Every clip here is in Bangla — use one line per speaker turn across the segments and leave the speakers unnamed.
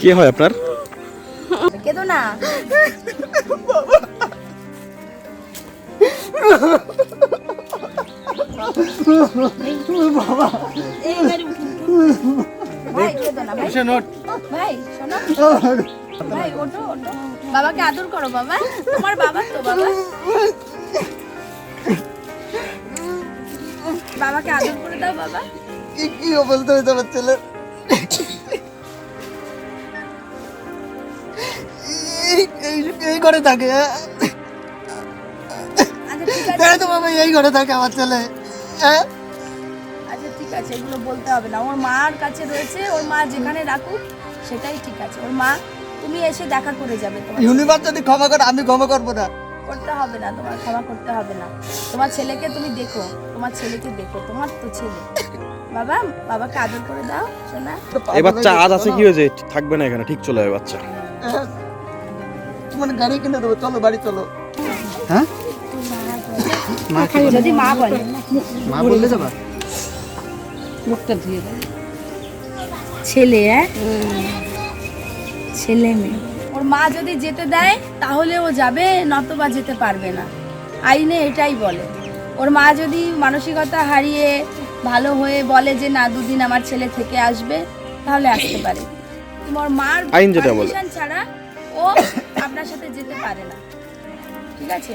কে হয় আপনার?
কেঁদো না বাবাকে আদর করো বাবা। তোমার বাবা তো বাবা। বাবা
কি কি অবস্থা হয়েছে আমার ছেলে? এই- ঘরে থাকে হ্যাঁ?
আচ্ছা
তাহলে তো বাবা এই ঘরে থাকে আমার ছেলে হ্যাঁ?
আচ্ছা ঠিক আছে এগুলো বলতে হবে না। ওর মার কাছে রয়েছে ওর মা যেখানে রাখুক সেটাই ঠিক আছে। ওর মা তুমি এসে দেখা করে যাবে তোমার।
ইউনিভার্স যদি ক্ষমা করে আমি ক্ষমা করব না।
করতে হবে না তোমার ক্ষমা করতে হবে না। তোমার ছেলেকে তুমি দেখো তোমার ছেলেকে দেখো তোমার তো ছেলে। বাবা বাবাকে আদর করে দাও শোনা
এই বাচ্চা আজ আছে কি হয়েছে? থাকবে না এখানে ঠিক চলে যাবে বাচ্চা।
তোমার গাড়ি কিনে দেবো চলো বাড়ি চলো। হ্যাঁ?
যদি মা বলে।
মা বললে যাবা?
ছেলে হ্যাঁ ছেলে মেয়ে। ওর মা যদি যেতে দেয় তাহলে ও যাবে নতবা যেতে পারবে না। আইনে এটাই বলে। ওর মা যদি মানসিকতা হারিয়ে ভালো হয়ে বলে যে না দুদিন আমার ছেলে থেকে আসবে তাহলে আসতে পারে। তোমার মার
আইন যেটা বলে।
ছাড়া ও আপনার সাথে যেতে পারে না। ঠিক আছে?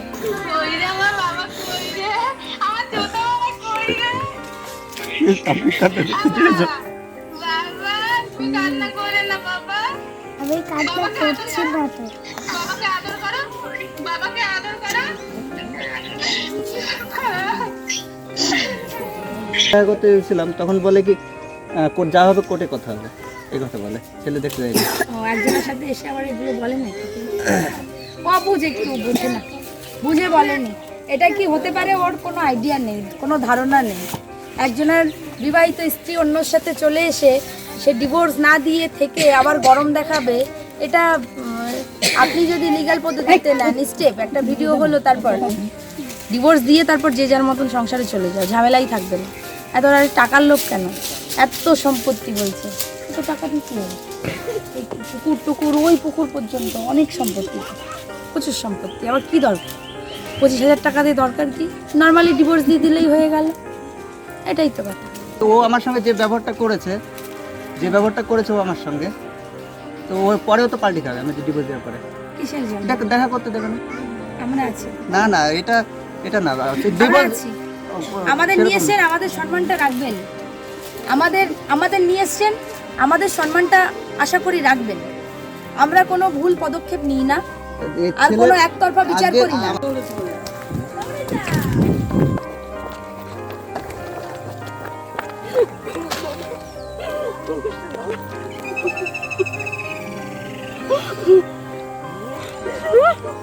আমি কাজটা করছি না তো
দেখা করতে গেছিলাম তখন বলে কি কোর্ট যা হবে কোর্টে কথা হবে। এই কথা বলে ছেলে দেখতে যায়নি।
ও একজনের সাথে এসে আবার এগুলো বলে নাকি ও বুঝে একটু বুঝে না। বুঝে বলেনি। এটা কি হতে পারে ওর কোনো আইডিয়া নেই কোনো ধারণা নেই? একজনের বিবাহিত স্ত্রী অন্যর সাথে চলে এসে সে ডিভোর্স না দিয়ে থেকে আবার গরম দেখাবে, এটা আপনি যদি লিগ্যাল পদ্ধতিতে নেন স্টেপ একটা ভিডিও হলো তারপর। ডিভোর্স দিয়ে তারপর যে যার মতন সংসারে চলে যায়, ঝামেলাই থাকবে না। এত আর টাকার লোক কেন? এত সম্পত্তি বলছে। এত টাকা হবে? পুকুর টুকুর, ওই পুকুর পর্যন্ত অনেক সম্পত্তি। প্রচুর সম্পত্তি। আবার কি দরকার? পঁচিশ হাজার টাকা দিয়ে দরকার কি? নর্মালি ডিভোর্স দিয়ে দিলেই হয়ে গেল। এটাই তো কথা।
ও আমার সঙ্গে যে ব্যবহারটা করেছে যে ব্যবহারটা করেছে ও আমার সঙ্গে তো ওর পরেও তো পাল্টি খাবে আমি ডিভোর্স দেওয়ার পরে।
কিসের জন্য?
এটা দেখা করতে দেবে না।
আমরা আছি?
না না এটা এটা না
আমাদের নিয়ে এসছেন আমাদের সম্মানটা রাখবেন। আমাদের আমাদের নিয়ে এসছেন আমাদের সম্মানটা আশা করি রাখবেন। আমরা কোনো ভুল পদক্ষেপ নিই না। আর কোনো একতরফা বিচার করি না।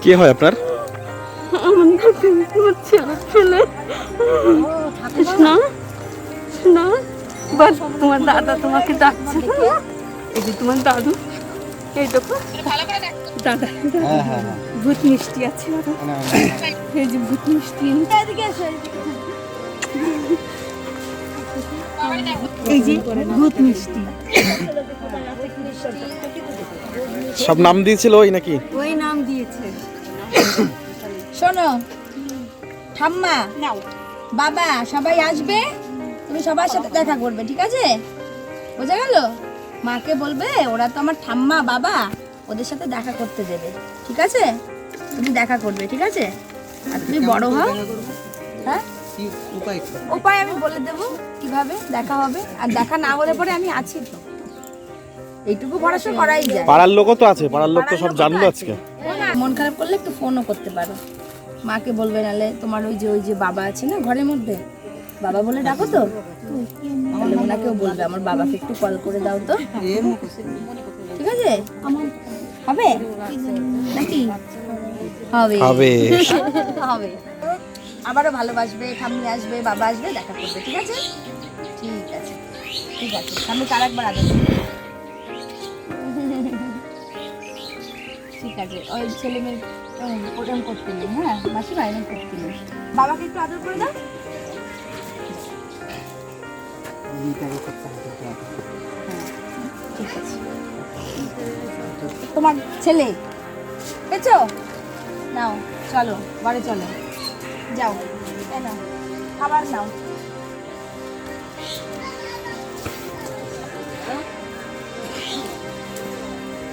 কে হয় আপনার?
না না বাস তোমার দাদা তোমাকে ডাকছে। এই যে তোমার দাদু। এই দেখো দাদা
হ্যাঁ হ্যাঁ হ্যাঁ।
ভূত মিষ্টি আছে। এই যে ভূত মিষ্টি। এই যে ভূত মিষ্টি।
সব নাম দিয়েছিল ওই নাকি?
ওই নাম দিয়েছে।
শোনো ঠাম্মা নাও। বাবা সবাই আসবে? তুমি সবার সাথে দেখা করবে ঠিক আছে? বোঝা গেল? মাকে বলবে ওরা তো আমার ঠাম্মা বাবা ওদের সাথে দেখা করতে দেবে ঠিক আছে? তুমি দেখা করবে ঠিক আছে? আর তুমি বড় হও। হ্যাঁ?
উপায়
উপায় আমি বলে দেব কীভাবে দেখা হবে। আর দেখা না হলে পরে আমি আছি তো। এইটুকু ভরসা করাই যায়।
পাড়ার লোকও তো আছে পাড়ার লোক তো সব জানলো আজকে।
মন খারাপ করলে একটু ফোনও করতে পারো। মাকে বলবে নালে তোমার ওই যে ওই যে বাবা আছে না ঘরের মধ্যে? বাবা বলে ডাকো তো। তাহলে ওনাকেও বলবে আমার বাবাকে একটু কল করে দাও তো। ঠিক আছে? হবে? নাকি? হবে।
হবে।
হবে। আবারও ভালোবাসবে ঠাম্মি আসবে বাবা আসবে দেখা করবে ঠিক আছে? ঠিক আছে। ঠিক আছে। ঠাম্মি কার একবার আদর ঠিক আছে। ওই ছেলে মেয়ে ওরম করতে নেই হ্যাঁ? মাসি বাইরে করতে নেই বাবাকে একটু আদর করে দাও। ঠিক আছে। তোমার ছেলে পেয়েছ? নাও চলো বাড়ি চলো। যাও এই নাও খাবার নাও।